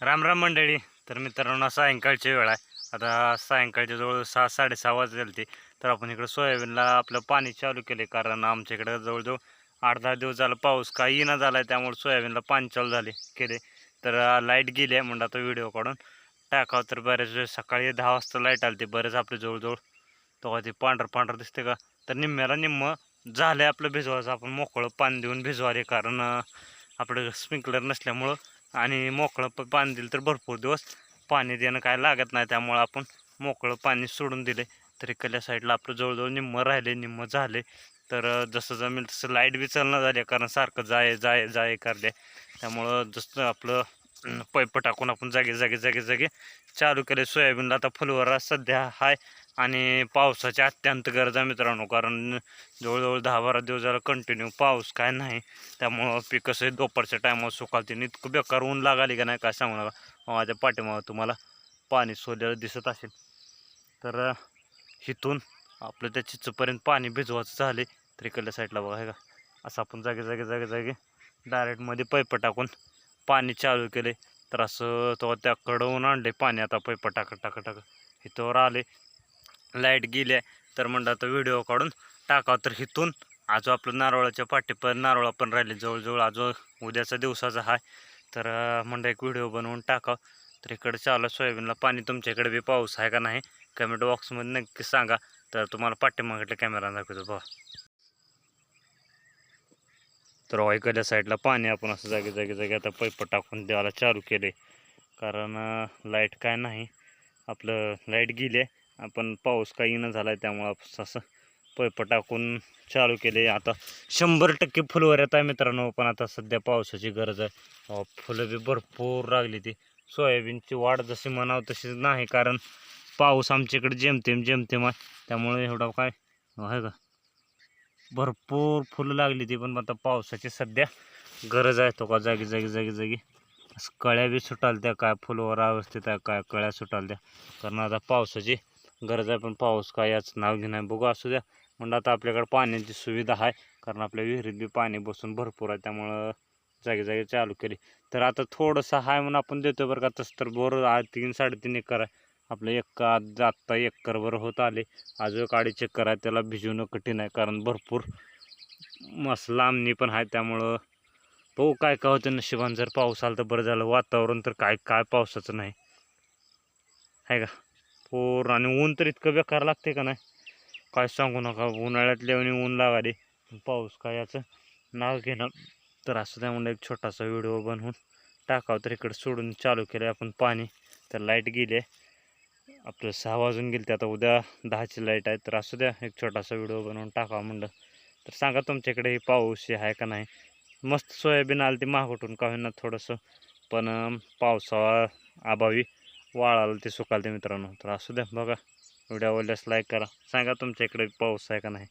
राम राम मंडळी. तर मित्रांनो सायंकाळची वेळ आहे. आता सायंकाळच्या जवळ सहा साडेसहा वाजले ते तर आपण इकडं सोयाबीनला आपलं पाणी चालू केले कारण आमच्या इकडं जवळजवळ आठ दहा दिवस झाला पाऊस काही येईना झाला आहे त्यामुळे सोयाबीनला पाणी चालू झाले केले. तर लाइट गेली आहे म्हणलं आता व्हिडिओ काढून टाकावं. तर बऱ्याच वेळ सकाळी दहा वाजता लाइट आली ते बरेच आपल्या जवळजवळ तेव्हा ते पांढरं पांढरं दिसते का? तर निम्म्याला निम्म झालं आहे आपलं भिजवायचं. आपण मोकळं पाणी देऊन भिजवाले कारण आपलं स्प्रिंकलर नसल्यामुळं आणि मोकळं प पाणी दिलं तर भरपूर दिवस पाणी देणं काय लागत नाही. त्यामुळं आपण मोकळं पाणी सोडून दिले. तर इकडल्या साईडला आपलं जवळजवळ निम्मं राहिले निम्मं झाले. तर जसं जमेल तसं लाइट बी चालणं झाली कारण सारखं जाय जाय जाय करले. त्यामुळं जसं आपलं पैप टाकून आपण जागे जागे जागे जागे चालू केले. सोयाबीनला आता फुलवरा सध्या हाय. आणि पावसाची अत्यंत गरज आहे मित्रांनो. कारण जवळजवळ दहा बारा दिवस झाला कंटिन्यू पाऊस काय नाही. त्यामुळं पीक कसं दुपारच्या टायमावर सुकालते इतकं बेकार ऊन लागाली का नाही काय सांगू नका. माझ्या पाठीमागं तुम्हाला पाणी सोडलेलं दिसत असेल. तर इथून आपलं त्या चिचपर्यंत पाणी भिजवायचं झाले तर इकडल्या साईडला बघा हे का? असं आपण जागे जागे जागे जागे डायरेक्टमध्ये पैप टाकून पाणी चालू केले. तर असं तो त्या कडवून आणले पाणी आता पैप टाकत टाकत टाकत इथवर आले. लाइट गेली आहे तर म्हणलं आता व्हिडिओ काढून टाकावं. तर इथून आजो आपलं नारळाच्या पण नारळ पण राहिले जवळजवळ. आजो उद्याचा दिवसाचा आहे तर अं, म्हणलं एक व्हिडिओ बनवून टाकावं. तर इकडे चालू सोयाबीनला पाणी. तुमच्या इकडे बी पाऊस आहे का नाही? कमेंट बॉक्समध्ये नक्की सांगा. तर तुम्हाला पाठीमागल्या कॅमेरा दाखवतो बघा. तर हो, इकडल्या साईडला पाणी आपण असं जागे जागे जागे आता पैप टाकून द्यायला चालू केले कारण लाइट काय नाही. आपलं लाइट गेली आहे. आपण पाऊस काही न झाला आहे त्यामुळं आपण असं पैप टाकून चालू केले. आता शंभर टक्के फुलवर येत आहे मित्रांनो पण आता सध्या पावसाची गरज आहे. फुलं बी भरपूर लागली ती. सोयाबीनची वाढ जशी म्हणावं तशी नाही कारण पाऊस आमच्याकडे जेमतेम जेमतेम आहे. त्यामुळे एवढा काय आहे का? भरपूर फुलं लागली ती पण आता पावसाची सध्या गरज आहे. तो का जागी जागी जागी जागी. कळ्या बी सुटाल त्या काय फुलवर अवस्थेत आहे काय कळ्या सुटाल त्या कारण आता पावसाची गरज आहे पण पाऊस काय याचं नाव घेणं बघू असू द्या. म्हणजे आता आपल्याकडे पाण्याची सुविधा आहे कारण आपल्या विहिरीत बी पाणी बसून भरपूर आहे त्यामुळं जागी जागी चालू केली. तर आता थोडंसं आहे म्हणून आपण देतो बरं का तसं तर बोर तीन साडेतीन एकर आहे. आपलं एक आत्ता एकरभर होत आले. अजून एक चक्कर आहे त्याला भिजवणं कठीण आहे कारण भरपूर मस्त लांबणी पण आहे त्यामुळं बघू काय काय होतं नशिबान. जर पाऊस आला तर बरं झालं. वातावरण तर काय काय पावसाचं नाही. आहे का? पूर्ण आणि ऊन तर इतकं बेकार लागते का नाही? काय सांगू नका उन्हाळ्यातल्या आणि ऊन लागाले पाऊस काय याचं? नाव घेणार. तर असं त्यामुळे एक छोटासा व्हिडिओ बनवून टाकावं तर इकडे सोडून चालू केलं आपण पाणी. तर लाइट गेली आहे. आपलं सहा वाजून गेली आता उद्या दहाची लाइट आहे. तर असू द्या एक छोटासा व्हिडिओ बनवून टाकावा म्हणलं. तर सांगा तुमच्याकडे हे पाऊस हे आहे का नाही? मस्त सोयाबीन आलं ते महागटून का होईना थोडंसं. पण पावसाळा अभावी वाळाला ते सुकाल ते मित्रांनो. तर असू द्या बघा. व्हिडिओ आवडल्यास लाईक करा. सांगा तुमच्या इकडे पाऊस आहे का नाही.